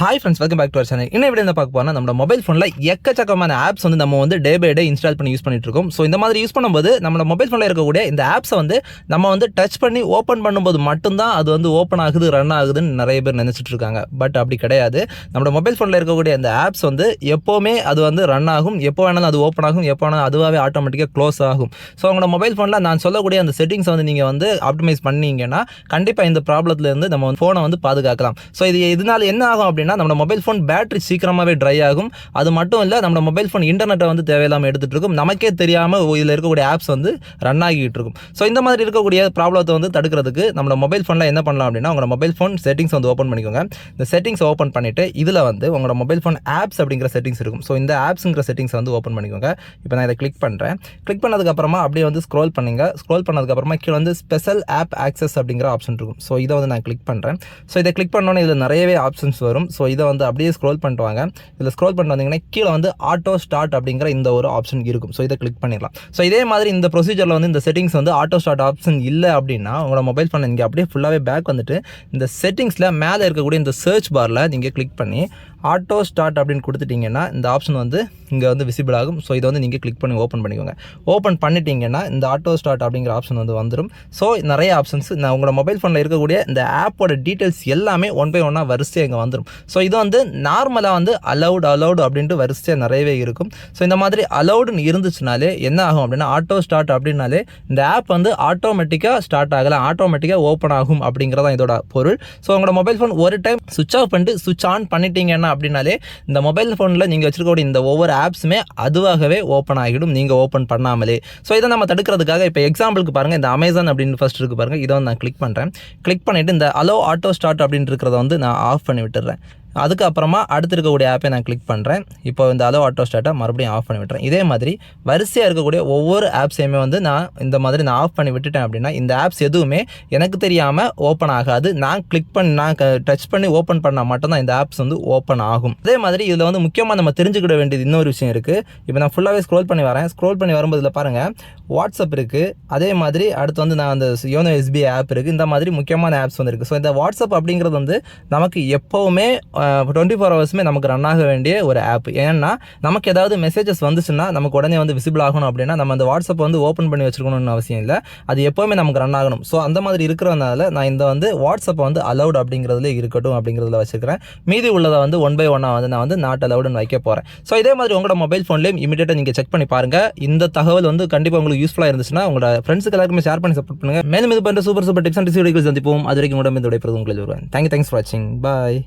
Hi friends welcome back to our channel என்ன விட பார்க்க போனால் நம்ம மொபைல் ஃபோனில் எக்கச்சக்கமான ஆப்ஸ் வந்து நம்ம வந்து டே பை டே இன்ஸ்டால் பண்ணி யூஸ் பண்ணிட்டு இருக்கோம். ஸோ இந்த மாதிரி யூஸ் பண்ணும்போது நம்ம மொபைல் ஃபோனில் இருக்கக்கூடிய இந்த ஆப்ஸை வந்து நம்ம வந்து டச் பண்ணி ஓப்பன் பண்ணும்போது மட்டும்தான் அது வந்து ஓப்பன் ஆகுது ரன் ஆகுதுன்னு நிறைய பேர் நினச்சிட்டு இருக்காங்க. பட் அப்படி கிடையாது. நம்ம மொபைல் ஃபோனில் இருக்கக்கூடிய இந்த ஆப்ஸ் வந்து எப்போவுமே அது வந்து ரன் ஆகும். எப்போ வேணாலும் அது ஓப்பன் ஆகும். எப்போ வேணாலும் அதுவாகவே ஆட்டோமேட்டிக்காக க்ளோஸ் ஆகும். ஸோ உங்களோட மொபைல் ஃபோனில் நான் சொல்லக்கூடிய அந்த செட்டிங்ஸ் வந்து நீங்கள் வந்து ஆப்டிமைஸ் பண்ணீங்கன்னா கண்டிப்பாக இந்த ப்ராப்ளத்துலேருந்து நம்ம ஃபோனை வந்து பாதுகாக்கலாம். ஸோ இது இதனால் என்ன ஆகும் அப்படி நம்ம மொபைல் ஃபோன் பேட்டரி சீக்கிரமாகவே ட்ரை ஆகும். அது மட்டும் இல்லை நம்ம மொபைல் ஃபோன் இன்டர்நெட்டை வந்து தேவையில்லாமல் எடுத்துகிட்டு இருக்கும். நமக்கே தெரியாமல் இதில் இருக்கக்கூடிய ஆப்ஸ் வந்து ரன் ஆகிட்டு இருக்கும். ஸோ இந்த மாதிரி இருக்கக்கூடிய ப்ராப்ளத்தை வந்து தடுக்கிறதுக்கு நம்ம மொபைல் ஃபோனில் என்ன பண்ணலாம் அப்படின்னா உங்களோட மொபைல் ஃபோன் செட்டிங்ஸ் வந்து ஓப்பன் பண்ணிக்கோங்க. இந்த செட்டிங்ஸ் ஓப்பன் பண்ணிவிட்டு இதில் வந்து உங்களோட மொபைல் ஃபோன் ஆப்ஸ் அப்படிங்கிற செட்டிங்ஸ் இருக்கும். ஸோ இந்த ஆப்ஸுங்கிற செட்டிங்ஸ் வந்து ஓப்பன் பண்ணிக்கோங்க. இப்போ நான் இதை கிளிக் பண்ணுறேன் கிளிக் பண்ணதுக்கப்புறமா அப்படியே வந்து ஸ்க்ரோல் பண்ணுங்க. ஸ்க்ரோல் பண்ணதுக்கப்புறமா கீழே வந்து ஸ்பெஷல் ஆப் ஆக்சஸ் அப்படிங்கிற ஆப்ஷன் இருக்கும். ஸோ இதை வந்து நான் கிளிக் பண்ணுறேன் ஸோ இதை கிளிக் பண்ணோன்னே இதில் நிறையவே ஆப்ஷன்ஸ் வரும். ஸோ இதை வந்து அப்படியே ஸ்க்ரோல் பண்ணிட்டு வாங்க. இதில் ஸ்க்ரோல் பண்ணிட்டு வந்தீங்கன்னா கீழே வந்து ஆட்டோ ஸ்டார்ட் அப்படிங்கிற இந்த ஒரு ஆப்ஷன் இருக்கும். ஸோ இதை கிளிக் பண்ணிடலாம். ஸோ இதே மாதிரி இந்த ப்ரொசீஜரில் வந்து இந்த செட்டிங்ஸ் வந்து ஆட்டோ ஸ்டார்ட் ஆப்ஷன் இல்லை அப்படின்னா உங்களோட மொபைல் ஃபோன் இங்கே அப்படியே ஃபுல்லாகவே பேக் வந்துட்டு இந்த செட்டிங்ஸில் மேலே இருக்கக்கூடிய இந்த சர்ச் பாரில் நீங்கள் கிளிக் பண்ணி ஆட்டோ ஸ்டார்ட் அப்படின்னு கொடுத்துட்டிங்கன்னா இந்த ஆப்ஷன் வந்து இங்கே வந்து விசிபிள் ஆகும். ஸோ இதை வந்து நீங்கள் கிளிக் பண்ணி ஓப்பன் பண்ணிக்கோங்க. ஓப்பன் பண்ணிட்டீங்கன்னா இந்த ஆட்டோ ஸ்டார்ட் அப்படிங்கிற ஆப்ஷன் வந்து வந்துடும் ஸோ நிறைய ஆப்ஷன்ஸ் நான் உங்களோட மொபைல் ஃபோனில் இருக்கக்கூடிய இந்த ஆப்போட டீட்டெயில்ஸ் எல்லாமே ஒன் பை ஒன்னாக வரிசையாக இங்கே வந்துடும் ஸோ இது வந்து நார்மலாக வந்து அலௌட் அலௌட் அப்படின்ட்டு வரிசையாக நிறையவே இருக்கும். ஸோ இந்த மாதிரி அலௌடுன்னு இருந்துச்சுனாலே என்ன ஆகும் அப்படின்னா ஆட்டோ ஸ்டார்ட் அப்படின்னாலே இந்த ஆப் வந்து ஆட்டோமேட்டிக்காக ஸ்டார்ட் ஆகலாம் ஆட்டோமேட்டிக்காக ஓப்பன் ஆகும் அப்படிங்கிறதான் இதோட பொருள். ஸோ உங்களோட மொபைல் ஃபோன் ஒரு டைம் சுவிச் ஆஃப் பண்ணிட்டு சுவிச் ஆன் பண்ணிட்டீங்கன்னா அப்படின்னாலே இந்த மொபைல் ஃபோனில் நீங்கள் வச்சிருக்கக்கூடிய இந்த ஒவ்வொரு ஆப்ஸுமே அதுவாகவே ஓப்பன் ஆகிடும். நீங்கள் ஓப்பன் பண்ணாமலே. ஸோ இதை நம்ம தடுக்கிறதுக்காக இப்போ எக்ஸாம்பிளுக்கு பாருங்கள் இந்த அமேசான் அப்படின்னு ஃபர்ஸ்ட் இருக்கு பாருங்கள் இதை வந்து நான் கிளிக் பண்ணுறேன் கிளிக் பண்ணிவிட்டு இந்த அலோ ஆட்டோ ஸ்டார்ட் அப்படின்னு இருக்கிறத வந்து நான் ஆஃப் பண்ணி விட்டுறேன் அதுக்கப்புறமா அடுத்து இருக்கக்கூடிய ஆப்பை நான் கிளிக் பண்ணுறேன் இப்போ இந்த அதோ ஆட்டோ ஸ்டார்ட்டை மறுபடியும் ஆஃப் பண்ணி விட்டுறேன். இதே மாதிரி வரிசையாக இருக்கக்கூடிய ஒவ்வொரு ஆப்ஸையுமே வந்து நான் இந்த மாதிரி நான் ஆஃப் பண்ணி விட்டுட்டேன் அப்படின்னா இந்த ஆப்ஸ் எதுவுமே எனக்கு தெரியாமல் ஓப்பன் ஆகாது. நான் கிளிக் பண்ணி நான் டச் பண்ணி ஓப்பன் பண்ணால் மட்டும்தான் இந்த ஆப்ஸ் வந்து ஓப்பன் ஆகும். அதே மாதிரி இதில் வந்து முக்கியமாக நம்ம தெரிஞ்சுக்கிட வேண்டியது இன்னொரு விஷயம் இருக்குது இப்போ நான் ஃபுல்லாகவே ஸ்க்ரோல் பண்ணி வரேன். ஸ்க்ரோல் பண்ணி வரும்போது பாருங்கள் வாட்ஸ்அப் இருக்குது அதே மாதிரி அடுத்து வந்து நான் அந்த யோனோ எஸ்பிஐ ஆப் இருக்குது இந்த மாதிரி முக்கியமான ஆப்ஸ் வந்து இருக்குது ஸோ இந்த வாட்ஸ்அப் அப்படிங்கிறது வந்து நமக்கு எப்போவுமே டுவெண்ட்டி ஃபோர் ஹவர்ஸுமே நமக்கு ரன் ஆக வேண்டிய ஒரு ஆப் ஏன்னா நமக்கு ஏதாவது மெசேஜஸ் வந்துச்சுன்னா நமக்கு உடனே வந்து விசிபிள் ஆகணும் அப்படின்னா நம்ம அந்த வாட்ஸ்அப் வந்து ஓப்பன் பண்ணி வச்சுருக்கணும்னு அவசியம் இல்லை. அது எப்போவுமே நமக்கு ரன் ஆகணும். ஸோ அந்த மாதிரி இருக்கிறதுனால நான் இந்த வந்து வாட்ஸ்அப் வந்து அலௌட் அப்படிங்கிறதுல இருக்கட்டும் அப்படிங்கிறதுல வச்சுருக்கிறேன். மீதி உள்ளதை வந்து ஒன் பை ஒன்னாக வந்து நான் வந்து நாட் அலௌடுன்னு வைக்க போகிறேன் ஸோ இதே மாதிரி உங்களோட மொபைல் ஃபோன்லேயும் இமீடியட்டாக நீங்கள் செக் பண்ணி பாருங்கள் இந்த தகவல் வந்து கண்டிப்பாக உங்களுக்கு யூஸ்ஃபுல்லாக இருந்துச்சுன்னா உங்களோட ஃப்ரெண்ட்ஸுக்கு எல்லாருக்குமே ஷேர் பண்ணி சப்போர்ட் பண்ணுங்கள் மேலும் இது பண்ணுற super super tips and this videos சந்திப்போம். அது வரைக்கும் உடம்பு விடைபெறுவது உங்களுக்கு வருவேன் தேங்க்யூ தேங்க்ஸ் ஃபார் வாட்சிங் பாய்